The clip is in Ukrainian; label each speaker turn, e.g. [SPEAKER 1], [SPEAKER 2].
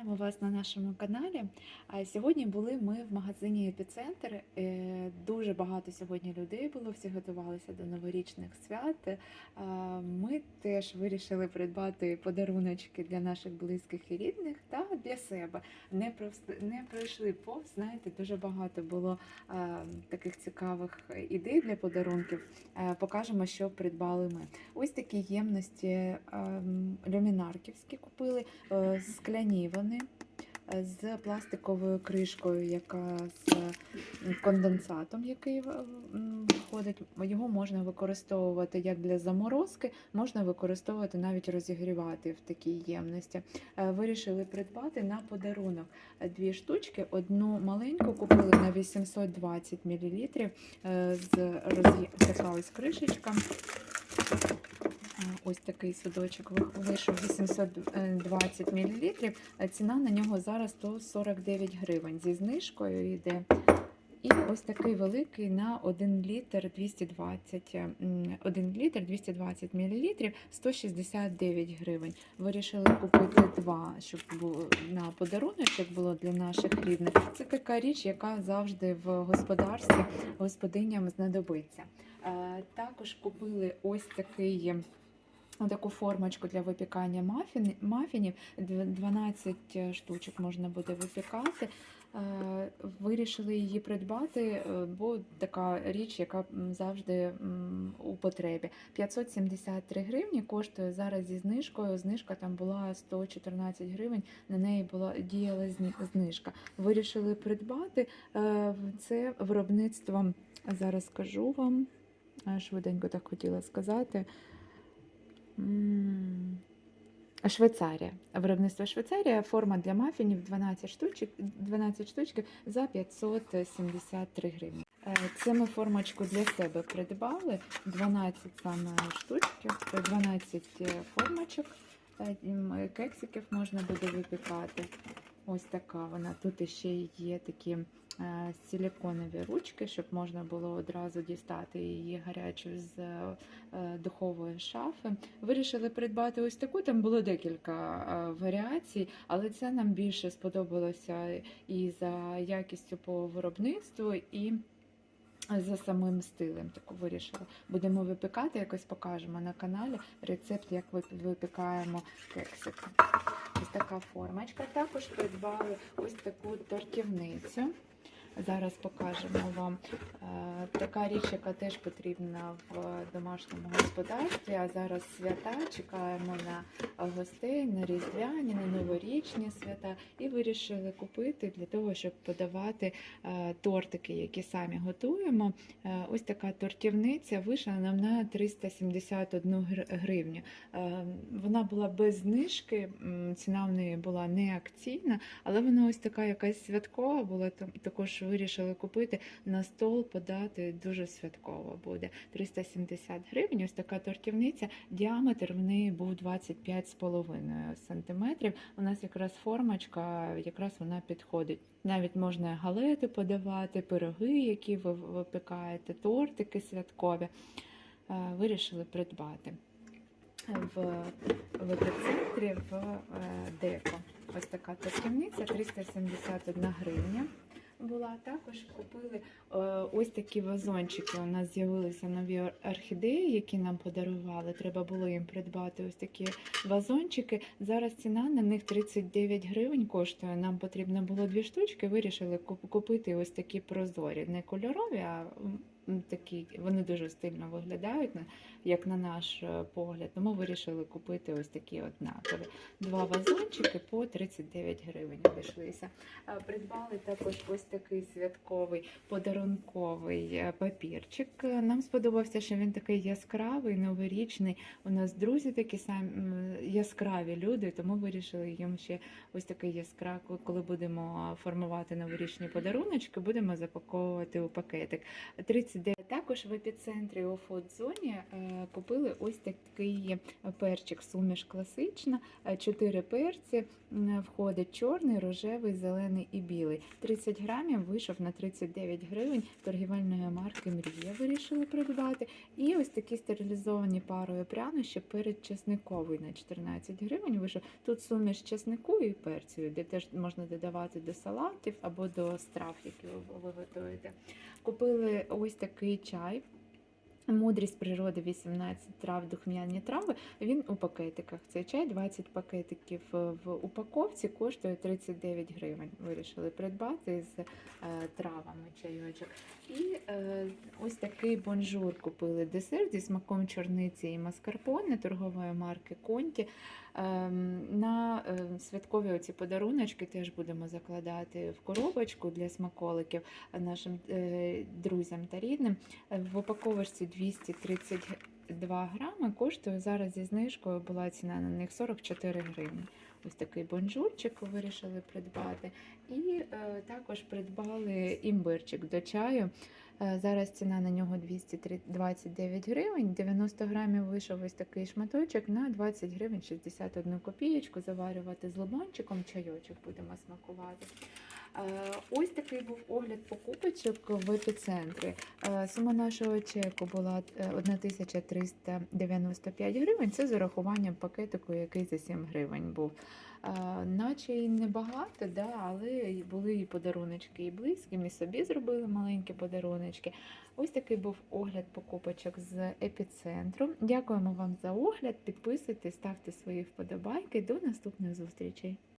[SPEAKER 1] Вітаємо вас на нашому каналі. А Сьогодні були ми в магазині Епіцентр. Е, Дуже багато сьогодні людей було, всі готувалися до новорічних свят. Е, Ми теж вирішили придбати подаруночки для наших близьких і рідних та для себе. Не не пройшли повз, знаєте, дуже багато було е, таких цікавих ідей для подарунків. Покажемо, що придбали ми. Ось такі ємності ем, люмінарківські купили, скляні вони е, з пластиковою кришкою, яка з конденсатом, який е, м, входить. Його можна використовувати як для заморозки, можна використовувати навіть розігрівати в такій ємності. Е, Вирішили придбати на подарунок е, дві штучки. Одну маленьку купили на 820 мл з така кришечка. Ось такий судочок вийшов 820 мл. Ціна на нього зараз 149 гривень. Зі знижкою йде. І ось такий великий на 1 літр 220, 1 літр 220 мл 169 гривень. Вирішили купити два, щоб було на подарунок було для наших рідних. Це така річ, яка завжди в господарстві господиням знадобиться. Е, Також купили ось такий. Таку формочку для випікання мафін, мафінів. 12 штучок можна буде випікати. Е, Вирішили її придбати, е, бо така річ, яка завжди у потребі. 573 гривні коштує зараз зі знижкою. Знижка там була 114 гривень, на неї була діяла знижка. Вирішили придбати е, це виробництво. Зараз скажу вам. е, Швиденько так хотіла сказати. Швейцарія. Виробництво Швейцарія, форма для мафінів 12 штучок, 12 штучків за 573 гривні. Е, Це ми формочку для себе придбали. 12 саме штучків, е, 12 формочок. Е, Кексиків можна буде випікати. Ось така вона. Тут ще є такі е, силіконові ручки, щоб можна було одразу дістати її гарячу з е, духової шафи. Вирішили придбати ось таку. Там було декілька е, варіацій, але це нам більше сподобалося і за якістю по виробництву, і за самим стилем. Таку вирішила. Будемо випікати, якось покажемо на каналі рецепт, як ви випікаємо кексики. Ось така формочка. Також придбали ось таку тортівницю. Зараз покажемо вам Е, така річ, яка теж потрібна в домашньому господарстві. А зараз свята чекаємо на гостей, на різдвяні, на новорічні свята, і вирішили купити для того, щоб подавати е, тортики, які самі готуємо. Е, Ось така тортівниця вийшла нам на 371 гривню. Е, Вона була без знижки, ціна в неї була не акційна, але вона ось така якась святкова була. Також вирішили купити на стол, подати дуже святково буде. 370 гривень. Ось така тортівниця. Діаметр в неї був 25,5 сантиметрів. У нас якраз формочка, якраз вона підходить. Навіть можна галети подавати, пироги, які ви випікаєте, тортики святкові. Е, Вирішили придбати в, в епіцентрі в е, деко. Ось така тортівниця 371 гривня. Була також купили е, ось такі вазончики. У нас з'явилися нові орхідеї, які нам подарували. Треба було їм придбати ось такі вазончики. Зараз ціна на них 39 гривень коштує. Нам потрібно було дві штучки. Вирішили куп- купити ось такі прозорі, не кольорові, а такі. Вони дуже стильно виглядають, як на наш е, погляд. Тому вирішили купити ось такі однакові. Два вазончики по 39 гривень обійшлися. Е, Придбали також ось такий святковий подарунковий е, папірчик. Нам сподобався, що він такий яскравий, новорічний. У нас друзі такі самі яскраві люди, тому вирішили їм ще ось такий яскравий, коли будемо формувати новорічні подаруночки, будемо запаковувати у пакетик. 39 39. Також в епіцентрі у фуд-зоні е, купили ось такий перчик суміш класична. Е, Чотири перці входить чорний, рожевий, зелений і білий. 30 грамів вийшов на 39 гривень торгівельної марки Мрія. Вирішили придбати. І ось такі стерилізовані парою прянощі перед чесниковий на 14 гривень вийшов. Тут суміш чеснику і перцю, де теж можна додавати до салатів або до страв, які ви- ви готуєте. Купили ось такий чай. Мудрість природи 18 трав, духмяні трави. Він у пакетиках. Цей чай 20 пакетиків в упаковці коштує 39 гривень. Вирішили придбати з е, травами чайочок. І е, ось такий бонжур купили десерт зі смаком чорниці і маскарпоне торгової марки Конті. Ем, На святкові оці подаруночки теж будемо закладати в коробочку для смаколиків нашим е, друзям та рідним. Е, В упаковочці 232 грами коштує зараз зі знижкою була ціна на них 44 гривні. Ось такий бонжурчик вирішили придбати. І е, також придбали імбирчик до чаю. Е, зараз ціна на нього 229 гривень. 90 грамів вийшов ось такий шматочок на 20 гривень 61 копієчку. Заварювати з лимончиком, чайочок будемо смакувати. Е, Ось такий був огляд покупочок в епіцентрі. Е, Сума нашого чеку була е, 1395 гривень. Це з урахуванням пакетику, який за 7 гривень був. Наче і небагато, да, але були і подаруночки і близьким, і собі зробили маленькі подаруночки. Ось такий був огляд покупочок з епіцентру. Дякуємо вам за огляд. Підписуйтесь, ставте свої вподобайки. До наступних зустрічей.